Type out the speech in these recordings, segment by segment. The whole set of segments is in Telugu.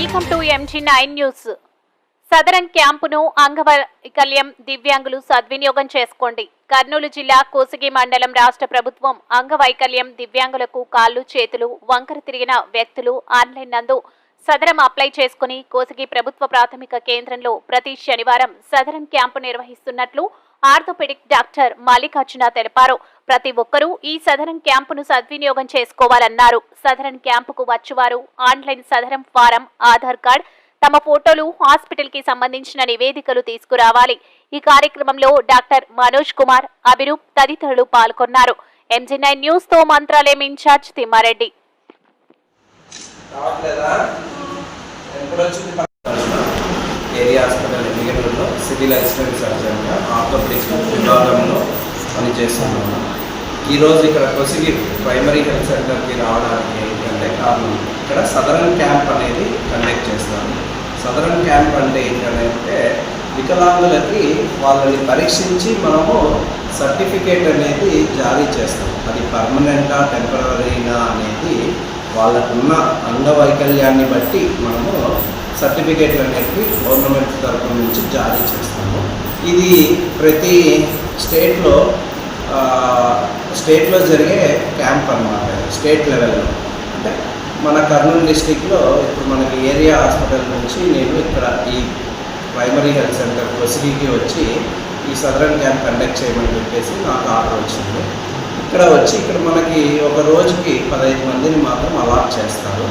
Welcome to MG nine news southern క్యాంపును అంగవైకల్యం దివ్యాంగులు సద్వినియోగం చేసుకోండి. కర్నూలు జిల్లా కోసిగి మండలం రాష్ట్ర ప్రభుత్వం అంగవైకల్యం దివ్యాంగులకు కాళ్ళు చేతులు వంకర తిరిగిన వ్యక్తులు ఆన్లైన్ నందు సదరం అప్లై చేసుకుని కోసిగి ప్రభుత్వ ప్రాథమిక కేంద్రంలో ప్రతి శనివారం సదరన్ క్యాంపు నిర్వహిస్తున్నట్లు ఆర్థోపెడిక్ డాక్టర్ మల్లికార్జున తెలిపారు. ప్రతి ఒక్కరూ ఈ సదరం క్యాంపును సద్వినియోగం చేసుకోవాలన్నారు. సదరన్ క్యాంపుకు వచ్చేవారు online Sadarem form Aadhaar card తమ ఫోటోలు హాస్పిటల్కి సంబంధించిన నివేదికలు తీసుకురావాలి. ఈ కార్యక్రమంలో డాక్టర్ మనోజ్ కుమార్ అభిరూప్ తదితరులు పాల్గొన్నారు. ఎంజీ నైన్ న్యూస్తో మంత్రాలయం ఇన్ఛార్జ్ తిమ్మారెడ్డి రావట్లేదా ఎప్పుడు వచ్చింది ఏరియా హాస్పిటల్ ఎన్నికలలో సివిల్ అసిస్టెంట్ సర్జన్గా ఆర్థోపెడిక్స్ విభాగంలో పనిచేస్తున్నాను. ఈరోజు ఇక్కడ కొసిగి ప్రైమరీ హెల్త్ సెంటర్కి రావడానికి ఏంటంటే కారణం ఇక్కడ సదరన్ క్యాంప్ అనేది కండక్ట్ చేస్తాను. సదరన్ క్యాంప్ అంటే ఏంటంటే వికలాంగులకి వాళ్ళని పరీక్షించి మనము సర్టిఫికేట్ అనేది జారీ చేస్తాం. అది పర్మనెంటా టెంపరీనా అనేది వాళ్ళకున్న అంగవైకల్యాన్ని బట్టి మనము సర్టిఫికేట్లు అనేవి గవర్నమెంట్ తరఫు నుంచి జారీ చేస్తాము. ఇది ప్రతి స్టేట్లో స్టేట్లో జరిగే క్యాంప్ అన్నమాట. స్టేట్ లెవెల్లో. అంటే మన కర్నూలు డిస్టిక్లో ఇప్పుడు మనకి ఏరియా హాస్పిటల్ నుంచి నేను ఇక్కడ ఈ ప్రైమరీ హెల్త్ సెంటర్ కొసిగికి వచ్చి ఈ సదరన్ క్యాంప్ కండక్ట్ చేయమని చెప్పేసి నాకు ఆర్డర్ వచ్చింది. ఇక్కడ వచ్చి ఇక్కడ మనకి ఒక రోజుకి పదహైదు మందిని మాత్రం అలాట్ చేస్తారు.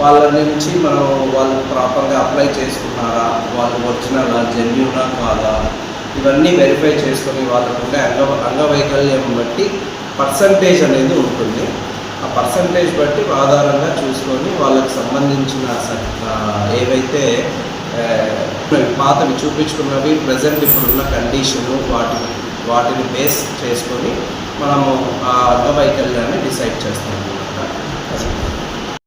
వాళ్ళ నుంచి మనం వాళ్ళు ప్రాపర్గా అప్లై చేసుకున్నారా? వాళ్ళు వచ్చినారా? జెన్యునా కాదా? ఇవన్నీ వెరిఫై చేసుకొని వాళ్ళకు ఉండే అంగ అంగవైకల్యం బట్టి పర్సంటేజ్ అనేది ఉంటుంది. ఆ పర్సంటేజ్ బట్టి ఆధారంగా చూసుకొని వాళ్ళకి సంబంధించిన ఏవైతే పాతవి చూపించుకున్నవి ప్రజెంట్ ఇప్పుడున్న కండిషను వాటి వాటిని బేస్ చేసుకొని మనము ఆ అంగవైకల్యాన్ని డిసైడ్ చేస్తాం అనమాట